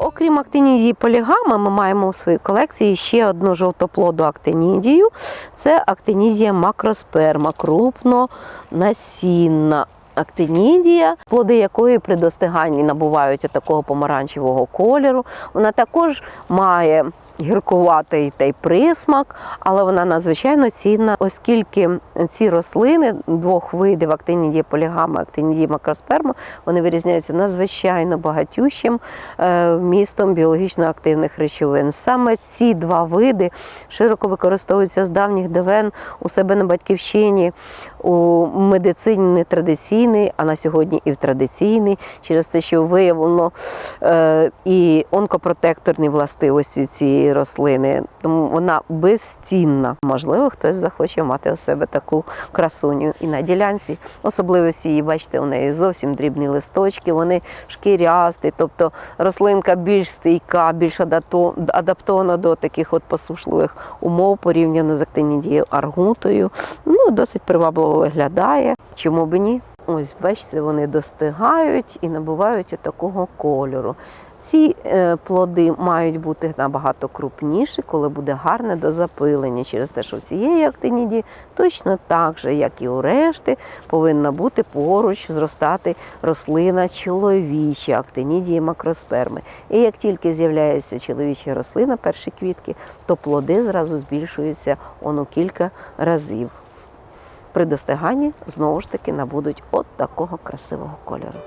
Окрім актинідії полігама, ми маємо у своїй колекції ще одну жовтоплоду актинідію. Це актинідія макросперма, крупнонасінна актинідія, плоди якої при достиганні набувають такого помаранчевого кольору. Вона також має гіркуватий та й присмак, але вона надзвичайно цінна, оскільки ці рослини двох видів актинідії полігама, актинідії макросперма, вони вирізняються надзвичайно багатющим е, вмістом біологічно активних речовин. Саме ці два види широко використовуються з давніх давен у себе на батьківщині у медицині не традиційний, а на сьогодні і в традиційний, через те, що виявлено е, і онкопротекторні властивості цієї рослини. Тому вона безцінна. Можливо, хтось захоче мати у себе таку красуню і на ділянці. Особливості її, бачите, у неї зовсім дрібні листочки, вони шкірясті, тобто рослинка більш стійка, більш адаптована до таких от посушливих умов порівняно з актинідією аргутою. Ну, досить привабливо виглядає. Чому б ні? Ось, бачите, вони достигають і набувають такого кольору. Ці е, плоди мають бути набагато крупніші, коли буде гарне дозапилення, через те, що в цієї актинідії точно так же, як і у решти, повинна бути поруч зростати рослина чоловіча, актинідії макросперми. І як тільки з'являється чоловіча рослина, перші квітки, то плоди зразу збільшуються он у кілька разів. При достиганні знову ж таки набудуть от такого красивого кольору.